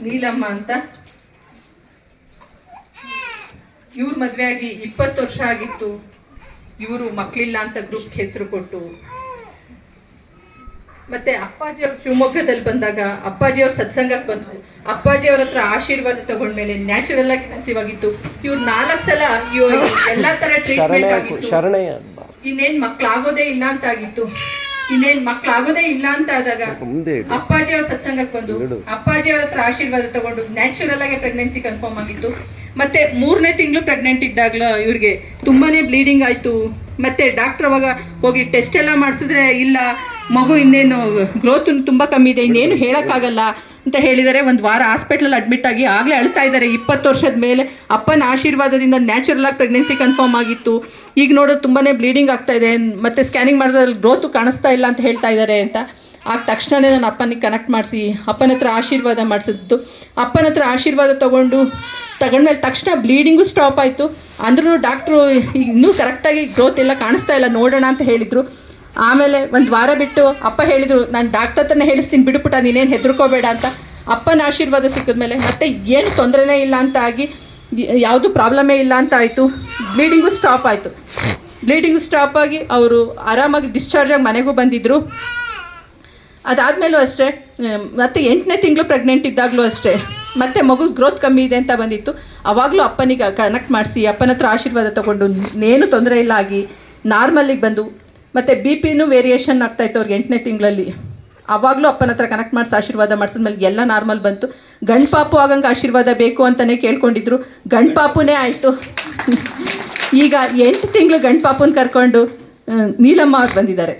ನೀಲಮ್ಮ ಅಂತ. ಇವ್ರ ಮದ್ವೆ ಆಗಿ ಇಪ್ಪತ್ತು ವರ್ಷ ಆಗಿತ್ತು. ಇವರು ಮಕ್ಕಳಿಲ್ಲ ಅಂತ ಗ್ರೂಪ್ ಹೆಸರು ಕೊಟ್ಟು. ಮತ್ತೆ ಅಪ್ಪಾಜಿ ಅವ್ರು ಶಿವಮೊಗ್ಗದಲ್ಲಿ ಬಂದಾಗ ಅಪ್ಪಾಜಿ ಅವ್ರ ಸತ್ಸಂಗಕ್ಕೆ ಬಂದ್ರು. ಅಪ್ಪಾಜಿ ಅವ್ರ ಹತ್ರ ಆಶೀರ್ವಾದ ತಗೊಂಡ್ಮೇಲೆ ನ್ಯಾಚುರಲ್ ಆಗಿ ಕನ್ಸೀವ್ ಆಗಿತ್ತು. ಇವ್ರು ನಾಲ್ಕು ಸಲ ಎಲ್ಲಾ ತರ ಟ್ರೀಟ್ಮೆಂಟ್ ಆಗಿತ್ತು. ಇನ್ನೇನ್ ಮಕ್ಳಾಗೋದೇ ಇಲ್ಲ ಅಂತ ಆಗಿತ್ತು. ಇನ್ನೇನ್ ಮಕ್ಳಾಗೋದೇ ಇಲ್ಲ ಅಂತ ಆದಾಗ ಅಪ್ಪಾಜಿ ಅವ್ರ ಸತ್ಸಂಗಕ್ಕೆ ಬಂದು ಅಪ್ಪಾಜಿ ಅವ್ರ ಹತ್ರ ಆಶೀರ್ವಾದ ತಗೊಂಡು ನ್ಯಾಚುರಲ್ ಆಗಿ ಪ್ರೆಗ್ನೆನ್ಸಿ ಕನ್ಫರ್ಮ್ ಆಗಿತ್ತು. ಮತ್ತೆ ಮೂರನೇ ತಿಂಗಳು ಪ್ರೆಗ್ನೆಂಟ್ ಇದ್ದಾಗ್ಲ ಇವ್ರಿಗೆ ತುಂಬಾನೇ ಬ್ಲೀಡಿಂಗ್ ಆಯ್ತು. ಮತ್ತೆ ಡಾಕ್ಟರ್ ಅವಾಗ ಹೋಗಿ ಟೆಸ್ಟ್ ಎಲ್ಲ ಮಾಡಿಸಿದ್ರೆ ಇಲ್ಲ ಮಗು ಇನ್ನೇನು ಗ್ರೋತ್ ತುಂಬಾ ಕಮ್ಮಿ ಇದೆ ಇನ್ನೇನು ಹೇಳಕ್ಕಾಗಲ್ಲ. ಅಂತ ಹೇಳಿದರೆ ಒಂದು ವಾರ ಹಾಸ್ಪಿಟ್ಲಲ್ಲಿ ಅಡ್ಮಿಟ್ ಆಗಿ ಆಗಲೇ ಅಳ್ತಾ ಇದ್ದಾರೆ. ಇಪ್ಪತ್ತು ವರ್ಷದ ಮೇಲೆ ಅಪ್ಪನ ಆಶೀರ್ವಾದದಿಂದ ನ್ಯಾಚುರಲ್ ಆಗಿ ಪ್ರೆಗ್ನೆನ್ಸಿ ಕನ್ಫರ್ಮ್ ಆಗಿತ್ತು. ಈಗ ನೋಡೋದು ತುಂಬಾ ಬ್ಲೀಡಿಂಗ್ ಆಗ್ತಾ ಇದೆ. ಮತ್ತು ಸ್ಕ್ಯಾನಿಂಗ್ ಮಾಡಿದ್ರೆ ಗ್ರೋತು ಕಾಣಿಸ್ತಾ ಇಲ್ಲ ಅಂತ ಹೇಳ್ತಾ ಇದ್ದಾರೆ ಅಂತ. ಆಗ ತಕ್ಷಣವೇ ನಾನು ಅಪ್ಪನಿಗೆ ಕನೆಕ್ಟ್ ಮಾಡಿಸಿ, ಅಪ್ಪನ ಹತ್ರ ಆಶೀರ್ವಾದ ಮಾಡಿಸಿದ್ದು. ಅಪ್ಪನ ಹತ್ರ ಆಶೀರ್ವಾದ ತಗೊಂಡು ತಗೊಂಡ್ಮೇಲೆ ತಕ್ಷಣ ಬ್ಲೀಡಿಂಗು ಸ್ಟಾಪ್ ಆಯಿತು. ಅಂದ್ರೂ ಡಾಕ್ಟ್ರು ಇನ್ನೂ ಕರೆಕ್ಟಾಗಿ ಗ್ರೋತ್ ಎಲ್ಲ ಕಾಣಿಸ್ತಾ ಇಲ್ಲ. ನೋಡೋಣ ಅಂತ ಹೇಳಿದರು. ಆಮೇಲೆ ಒಂದು ವಾರ ಬಿಟ್ಟು ಅಪ್ಪ ಹೇಳಿದರು, ನಾನು ಡಾಕ್ಟರ್ ಹತ್ರನೇ ಹೇಳಿಸ್ತೀನಿ ಬಿಡುಪುಟ ನೀನೇನು ಹೆದರ್ಕೋಬೇಡ ಅಂತ. ಅಪ್ಪನ ಆಶೀರ್ವಾದ ಸಿಕ್ಕಿದ್ಮೇಲೆ ಮತ್ತೆ ಏನು ತೊಂದರೆನೇ ಇಲ್ಲ ಅಂತ ಆಗಿ, ಯಾವುದು ಪ್ರಾಬ್ಲಮೇ ಇಲ್ಲ ಅಂತ ಆಯಿತು. ಬ್ಲೀಡಿಂಗು ಸ್ಟಾಪ್ ಆಯಿತು. ಬ್ಲೀಡಿಂಗು ಸ್ಟಾಪ್ ಆಗಿ ಅವರು ಆರಾಮಾಗಿ ಡಿಸ್ಚಾರ್ಜ್ ಆಗಿ ಮನೆಗೂ ಬಂದಿದ್ದರು ಅದಾದಮೇಲೂ ಅಷ್ಟೇ ಮತ್ತೆ ಎಂಟನೇ ತಿಂಗಳು ಪ್ರೆಗ್ನೆಂಟ್ ಇದ್ದಾಗಲೂ ಅಷ್ಟೇ. ಮತ್ತೆ ಮಗು ಗ್ರೋತ್ ಕಮ್ಮಿ ಇದೆ ಅಂತ ಬಂದಿತ್ತು. ಅವಾಗಲೂ ಅಪ್ಪನಿಗೆ ಕನೆಕ್ಟ್ ಮಾಡಿಸಿ, ಅಪ್ಪನ ಹತ್ರ ಆಶೀರ್ವಾದ ತಗೊಂಡು ಏನು ತೊಂದರೆ ಇಲ್ಲ ಆಗಿ ನಾರ್ಮಲ್ಲಿಗೆ ಬಂದು ಮತ್ತು ಬಿ ಪಿನೂ ವೇರಿಯೇಷನ್ ಆಗ್ತಾಯಿತ್ತು ಅವ್ರಿಗೆ ಎಂಟನೇ ತಿಂಗಳಲ್ಲಿ. ಅವಾಗಲೂ ಅಪ್ಪನ ಹತ್ರ ಕನೆಕ್ಟ್ ಮಾಡಿಸಿ ಆಶೀರ್ವಾದ ಮಾಡಿಸಿದ್ಮೇಲೆ ಎಲ್ಲ ನಾರ್ಮಲ್ ಬಂತು. ಗಂಡು ಪಾಪು ಆಗಂಗೆ ಆಶೀರ್ವಾದ ಬೇಕು ಅಂತಲೇ ಕೇಳ್ಕೊಂಡಿದ್ರು. ಗಂಡು ಪಾಪುನೇ ಆಯಿತು. ಈಗ ಎಂಟು ತಿಂಗಳು ಗಂಡು ಪಾಪುನ ಕರ್ಕೊಂಡು ನೀಲಮ್ಮ ಅವ್ರು ಬಂದಿದ್ದಾರೆ.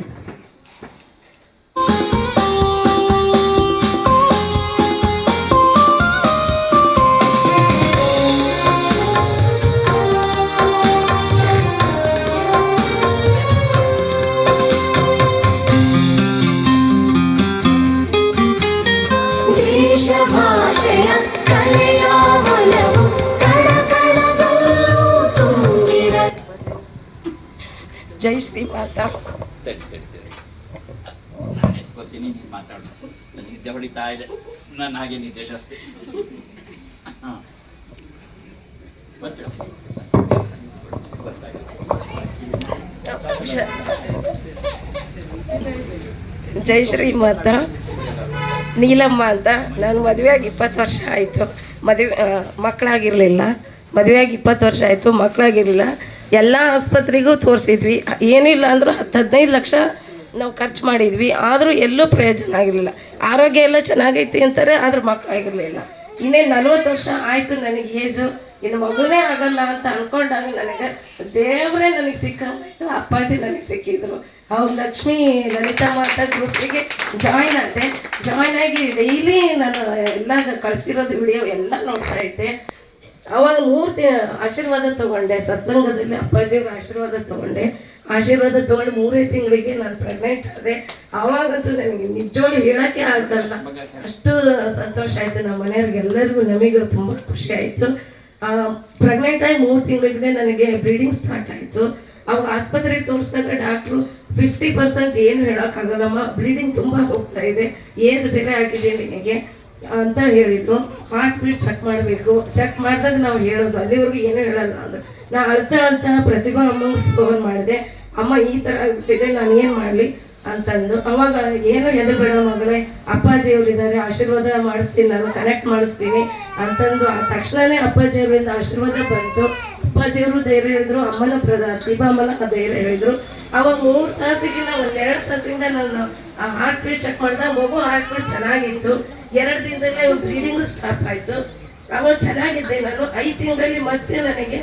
ಜೈ ಶ್ರೀ ಮಾತಾ ಎತ್ಕೊತೀನಿ ನೀನು ಮಾತಾಡು ನನಗೆ ನಿದ್ದೆ ಹೊಡಿತಾ ಇದೆ. ನನ್ನ ಹಾಗೆ ನಿದ್ದೆ ಜಾಸ್ತಿ. ಹಾಂ. ಜೈ ಶ್ರೀ ಮಾತಾ ನೀಲಮ್ಮ ಅಂತ. ನಾನು ಮದುವೆಯಾಗಿ ಇಪ್ಪತ್ತು ವರ್ಷ ಆಯಿತು. ಮದುವೆ ಮಕ್ಕಳಾಗಿರಲಿಲ್ಲ. ಮದುವೆಯಾಗಿ ಇಪ್ಪತ್ತು ವರ್ಷ ಆಯಿತು. ಮಕ್ಕಳಾಗಿರಲಿಲ್ಲ. ಎಲ್ಲ ಆಸ್ಪತ್ರೆಗೂ ತೋರಿಸಿದ್ವಿ. ಏನಿಲ್ಲ ಅಂದರೂ ಹತ್ತು ಹದಿನೈದು ಲಕ್ಷ ನಾವು ಖರ್ಚು ಮಾಡಿದ್ವಿ. ಆದರೂ ಎಲ್ಲೂ ಪ್ರಯೋಜನ ಆಗಿರಲಿಲ್ಲ ಆರೋಗ್ಯ ಎಲ್ಲ ಚೆನ್ನಾಗೈತಿ ಅಂತಾರೆ, ಆದ್ರೆ ಮಕ್ಕಳಾಗಿರಲಿಲ್ಲ ಇನ್ನೇನು ನಲ್ವತ್ತು ವರ್ಷ ಆಯಿತು ನನಗೆ ಏಜು. ಇನ್ನು ಮಗುನೇ ಆಗಲ್ಲ ಅಂತ ಅಂದ್ಕೊಂಡಾಗ ನನಗೆ ದೇವರೇ ನನಗೆ ಸಿಕ್ಕ ಅಪ್ಪಾಜಿ ನನಗೆ ಸಿಕ್ಕಿದ್ರು. ಅವ್ರು ಲಕ್ಷ್ಮೀ ಲಲಿತಾ ಮಾತಾ ಗ್ರೂಪಿಗೆ ಜಾಯ್ನ್ ಆದೆ. ಜಾಯ್ನ್ ಆಗಿ ಡೈಲಿ ನಾನು ಎಲ್ಲ ಕಳಿಸಿರೋದು ವಿಡಿಯೋ ಎಲ್ಲ ನೋಡ್ತಾ ಇದ್ದೆ. ಅವಾಗ ಮೂರು ತಿ ಆಶೀರ್ವಾದ ತಗೊಂಡೆ, ಸತ್ಸಂಗದಲ್ಲಿ ಅಪ್ಪಾಜಿಯವ್ರ ಆಶೀರ್ವಾದ ತಗೊಂಡೆ. ಆಶೀರ್ವಾದ ತಗೊಂಡು ಮೂರೇ ತಿಂಗಳಿಗೆ ನಾನು ಪ್ರೆಗ್ನೆಂಟ್ ಆದೆ. ಅವಾಗಂತೂ ನನಗೆ ನಿಜವಾಗ್ಲೂ ಹೇಳೋಕ್ಕೆ ಆಗಲ್ಲ. ಅಷ್ಟು ಸಂತೋಷ ಆಯಿತು ನಮ್ಮ ಮನೆಯವ್ರಿಗೆಲ್ಲರಿಗೂ ನಮಗೂ ತುಂಬ ಖುಷಿ ಆಯಿತು. ಪ್ರೆಗ್ನೆಂಟ್ ಆಗಿ ಮೂರು ತಿಂಗಳಿಗೆ ನನಗೆ ಬ್ಲೀಡಿಂಗ್ ಸ್ಟಾರ್ಟ್ ಆಯಿತು. ಅವಾಗ ಆಸ್ಪತ್ರೆಗೆ ತೋರಿಸಿದಾಗ ಡಾಕ್ಟ್ರು ಫಿಫ್ಟಿ ಪರ್ಸೆಂಟ್ ಏನು ಹೇಳೋಕ್ಕಾಗಲ್ಲಮ್ಮ ಬ್ಲೀಡಿಂಗ್ ತುಂಬ ಹೋಗ್ತಾ ಇದೆ. ಏಜ್ ಬೇರೆ ಆಗಿದೆ ನಿನಗೆ. ಅಂತ ಹೇಳಿದ್ರು. ಹಾರ್ಟ್ ಬೀಟ್ ಚೆಕ್ ಮಾಡಬೇಕು. ಚೆಕ್ ಮಾಡಿದಾಗ ನಾವು ಹೇಳೋದು, ಅಲ್ಲಿವರೆಗೂ ಏನೂ ಹೇಳಲ್ಲ ಅಂದ್ರು. ನಾ ಅಳ್ತಾ ಅಳ್ತಾ ಪ್ರತಿಭಾ ಅಮ್ಮ ಫೋನ್ ಮಾಡಿದೆ. ಅಮ್ಮ, ಈ ಥರ ಆಗ್ಬಿಟ್ಟಿದೆ, ನಾನು ಏನು ಮಾಡಲಿ? ಅಂತಂದು. ಅವಾಗ, ಏನು ಹೆದರ್ಬೇಡ ಮಗಳೇ ಅಪ್ಪಾಜಿ ಇದ್ದಾರೆ ಆಶೀರ್ವಾದ ಮಾಡಿಸ್ತೀನಿ, ನಾನು ಕನೆಕ್ಟ್ ಮಾಡಿಸ್ತೀನಿ. ಅಂತಂದು. ಆ ಅಪ್ಪಾಜಿ ಅವರಿಂದ ಆಶೀರ್ವಾದ ಬಂತು. ಅಪ್ಪಾಜಿಯವರು ಧೈರ್ಯ ಹೇಳಿದ್ರು, ಅಮ್ಮನ ಪ್ರದ ಅಮ್ಮನ ಧೈರ್ಯ ಹೇಳಿದ್ರು. ಅವಾಗ ಮೂರು ತಾಸಿಗಿಂತ ಒಂದೆರಡು ತಾಸಿಂದ ನಾನು ಆ ಹಾರ್ಟ್ ಬೀಟ್ ಚೆಕ್ ಮಾಡಿದಾಗ ಮಗು ಹಾರ್ಟ್ ಬೀಟ್ ಚೆನ್ನಾಗಿತ್ತು. ಎರಡು ದಿನದಲ್ಲೇ ಬ್ಲೀಡಿಂಗು ಸ್ಟಾಪ್ ಆಯಿತು. ಅವಾಗ ಚೆನ್ನಾಗಿದ್ದೆ ನಾನು ಐದು ತಿಂಗಳಲ್ಲಿ ಮತ್ತೆ ನನಗೆ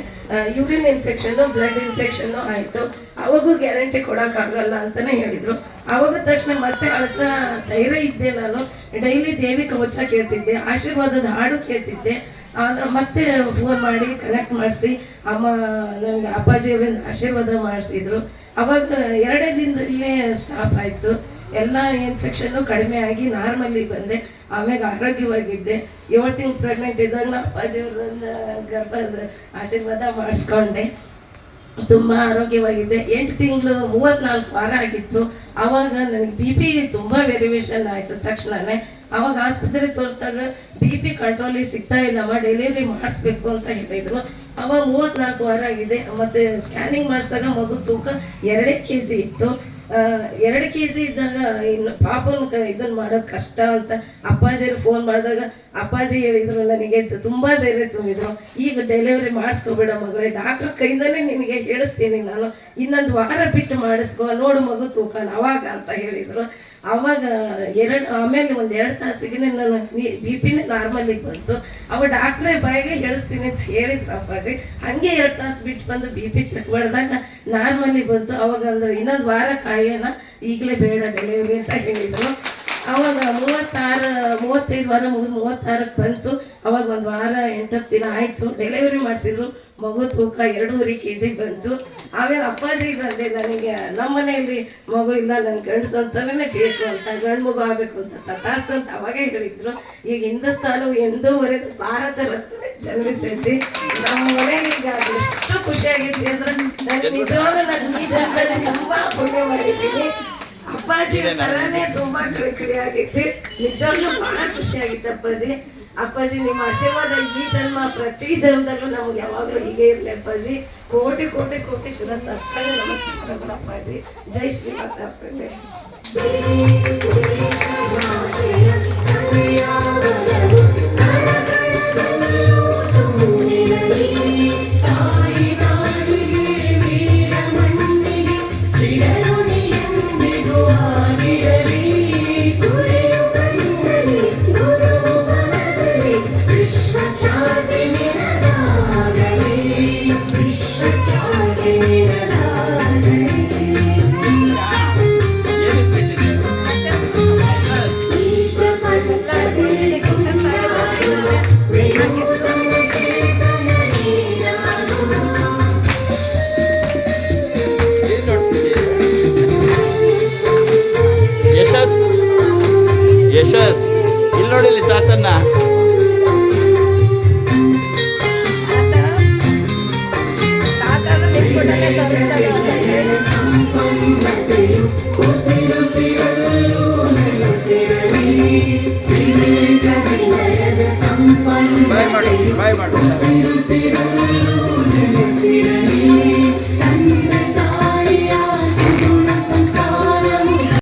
ಯೂರಿನ್ ಇನ್ಫೆಕ್ಷನ್ನು ಬ್ಲಡ್ ಇನ್ಫೆಕ್ಷನ್ನು ಆಯಿತು. ಅವಾಗೂ ಗ್ಯಾರಂಟಿ ಕೊಡೋಕ್ಕಾಗಲ್ಲ ಅಂತಲೇ ಹೇಳಿದರು. ಅವಾಗ ತಕ್ಷಣ ಮತ್ತೆ ಅಳತ ಧೈರ್ಯ ಇದ್ದೆ ನಾನು. ಡೈಲಿ ದೇವಿ ಕವಚ ಕೇಳ್ತಿದ್ದೆ, ಆಶೀರ್ವಾದದ ಹಾಡು ಕೇಳ್ತಿದ್ದೆ. ಆದ್ರೆ ಮತ್ತೆ ಫೋನ್ ಮಾಡಿ ಕನೆಕ್ಟ್ ಮಾಡಿಸಿ, ಅಮ್ಮ ನನಗೆ ಅಪ್ಪಾಜಿಯವರಿಂದ ಆಶೀರ್ವಾದ ಮಾಡಿಸಿದ್ರು. ಅವಾಗ ಎರಡೇ ದಿನದಲ್ಲೇ ಸ್ಟಾಪ್ ಆಯಿತು. ಎಲ್ಲ ಇನ್ಫೆಕ್ಷನ್ನು ಕಡಿಮೆ ಆಗಿ ನಾರ್ಮಲ್ ಬಂದೆ. ಆಮೇಲೆ ಆರೋಗ್ಯವಾಗಿದ್ದೆ. ಏಳು ಪ್ರೆಗ್ನೆಂಟ್ ಇದ್ದಾಗ ನಮ್ಮ ಅಪ್ಪಾಜಿಯವ್ರನ್ನ ಗರ್ಭದ ಆಶೀರ್ವಾದ ಮಾಡಿಸ್ಕೊಂಡೆ. ತುಂಬ ಆರೋಗ್ಯವಾಗಿದೆ ಎಂಟು ತಿಂಗಳು ಮೂವತ್ನಾಲ್ಕು ವಾರ ಆಗಿತ್ತು. ಆವಾಗ ನನಗೆ ಬಿ ಪಿ ತುಂಬ ವೆರಿವೇಷನ್ ಆಯಿತು ತಕ್ಷಣವೇ ಅವಾಗ ಆಸ್ಪತ್ರೆ ತೋರಿಸಿದಾಗ ಬಿ ಪಿ ಕಂಟ್ರೋಲಿಗೆ ಸಿಗ್ತಾ ಇಲ್ಲಮ್ಮ ಡೆಲಿವರಿ ಮಾಡಿಸ್ಬೇಕು ಅಂತ ಹೇಳಿದ್ರು. ಅವಾಗ ಮೂವತ್ನಾಲ್ಕು ವಾರ ಆಗಿದೆ. ಮತ್ತೆ ಸ್ಕ್ಯಾನಿಂಗ್ ಮಾಡಿಸಿದಾಗ ಮಗು ತೂಕ ಎರಡೇ ಕೆ ಜಿ ಇತ್ತು. ಎರಡು ಕೆ ಜಿ ಇದ್ದಾಗ ಇನ್ನು ಪಾಪನ ಇದನ್ನ ಮಾಡೋದು ಕಷ್ಟ ಅಂತ ಅಪ್ಪಾಜಿಯಲ್ಲಿ ಫೋನ್ ಮಾಡಿದಾಗ ಅಪ್ಪಾಜಿ ಹೇಳಿದ್ರು, ನನಗೆ ತುಂಬ ತುಂಬಾ ಧೈರ್ಯ ತುಂಬಿದ್ರು. ಈಗ ಡೆಲಿವರಿ ಮಾಡಿಸ್ಕೋಬೇಡ ಮಗಳೇ ಡಾಕ್ಟರ್ ಕೈಯಿಂದಲೇ ನಿನಗೆ ಹೇಳಿಸ್ತೀನಿ ನಾನು. ಇನ್ನೊಂದು ವಾರ ಬಿಟ್ಟು ಮಾಡಿಸ್ಕೋ, ನೋಡು ಮಗು ತೂಕ ಅವಾಗ ಅಂತ ಹೇಳಿದ್ರು. ಅವಾಗ ಎರಡು, ಆಮೇಲೆ ಒಂದು ಎರಡು ತಾಸಿಗೆ ನನ್ನ ಬಿ ಪಿನೇ ನಾರ್ಮಲಿಗೆ ಬಂತು. ಅವ ಡಾಕ್ಟ್ರೇ ಬಾಯಿಗೆ ಹೇಳಿಸ್ತೀನಿ ಅಂತ ಹೇಳಿದ್ರು ಅಪ್ಪಾಜಿ. ಹಂಗೆ ಎರಡು ತಾಸು ಬಿಟ್ಟು ಬಂದು ಬಿ ಪಿ ಚೆಕ್ ಮಾಡಿದಾಗ ನಾರ್ಮಲಿ ಬಂತು. ಅವಾಗ ಅಂದ್ರೆ ಇನ್ನೊಂದು ವಾರ ಕಾಯೋಣ ಈಗಲೇ ಬೇಡ ಬೆಳೆಯಲಿ ಅಂತ ಹೇಳಿದ್ರು. ಅವಾಗ ಮೂವತ್ತಾರು, ಮೂವತ್ತೈದು ವಾರ ಮುಗಿದು ಮೂವತ್ತಾರಕ್ಕೆ ಬಂತು. ಅವಾಗ ಒಂದು ವಾರ ಎಂಟತ್ತು ದಿನ ಆಯಿತು. ಡೆಲಿವರಿ ಮಾಡಿಸಿದ್ರು. ಮಗು ತೂಕ ಎರಡೂವರೆ ಕೆ ಜಿ ಬಂತು. ಆಮೇಲೆ ಅಪ್ಪಾಜಿ ಬಂದೆ ನನಗೆ ನಮ್ಮ ಮನೆಯಲ್ಲಿ ಮಗು ಇಲ್ಲ ನನ್ನ ಗಂಡಸು ಅಂತಲೇ ಬೇಕು ಅಂತ ಗಂಡು ಮಗು ಆಗಬೇಕು ಅಂತ ತಥಾಸ್ತು ಅಂತ ಅವಾಗೇ ಹೇಳಿದ್ರು. ಈಗ ಹಿಂದೂಸ್ತಾನವು ಎಂದೂವರೆಗೂ ಭಾರತ ರತ್ನ ಜನ್ಮಿಸೈತಿ ನಮ್ಮ ಮನೆಯಲ್ಲಿ ಈಗ ಎಷ್ಟು ಖುಷಿಯಾಗಿತ್ತು ಅಂದ್ರೆ ನಾನು ನಿಜವಾಗ್ಲೂ ನಾನು ಈ ಜನ್ಮದಲ್ಲಿ ತುಂಬಾ ಪುಣ್ಯ ಮಾಡಿದ್ದೀನಿ. ಅಪ್ಪಾಜಿ ತರನೇ ತುಂಬಾ ಕಡೆ ಆಗೈತಿ ನಿಜವಾಗ್ಲೂ ಬಹಳ ಖುಷಿ ಆಗಿತ್ತು ಅಪ್ಪಾಜಿ. ಅಪ್ಪಾಜಿ ನಿಮ್ಮ ಆಶೀರ್ವಾದ ಈ ಜನ್ಮ ಪ್ರತಿ ಜನ್ಮದಲ್ಲೂ ನಮ್ಗೆ ಯಾವಾಗಲೂ ಹೀಗೆ ಇರಲಿ ಅಪ್ಪಾಜಿ. ಕೋಟಿ ಕೋಟಿ ಕೋಟಿ ಶಿರ ಸಾಷ್ಟಾಂಗ ನಮಸ್ಕಾರಗಳು ಅಪ್ಪಾಜಿ. ಜೈ ಶ್ರೀಮಾತ ಅಪ್ಪಾಜಿ. ಯಶಸ್ ಇಲ್ಲಿ ನೋಡಿಲ್ಲಿ ತಾತನ್ನ. ಬಾಯ್ ಮಾಡು ಬಾಯ್ ಮಾಡು.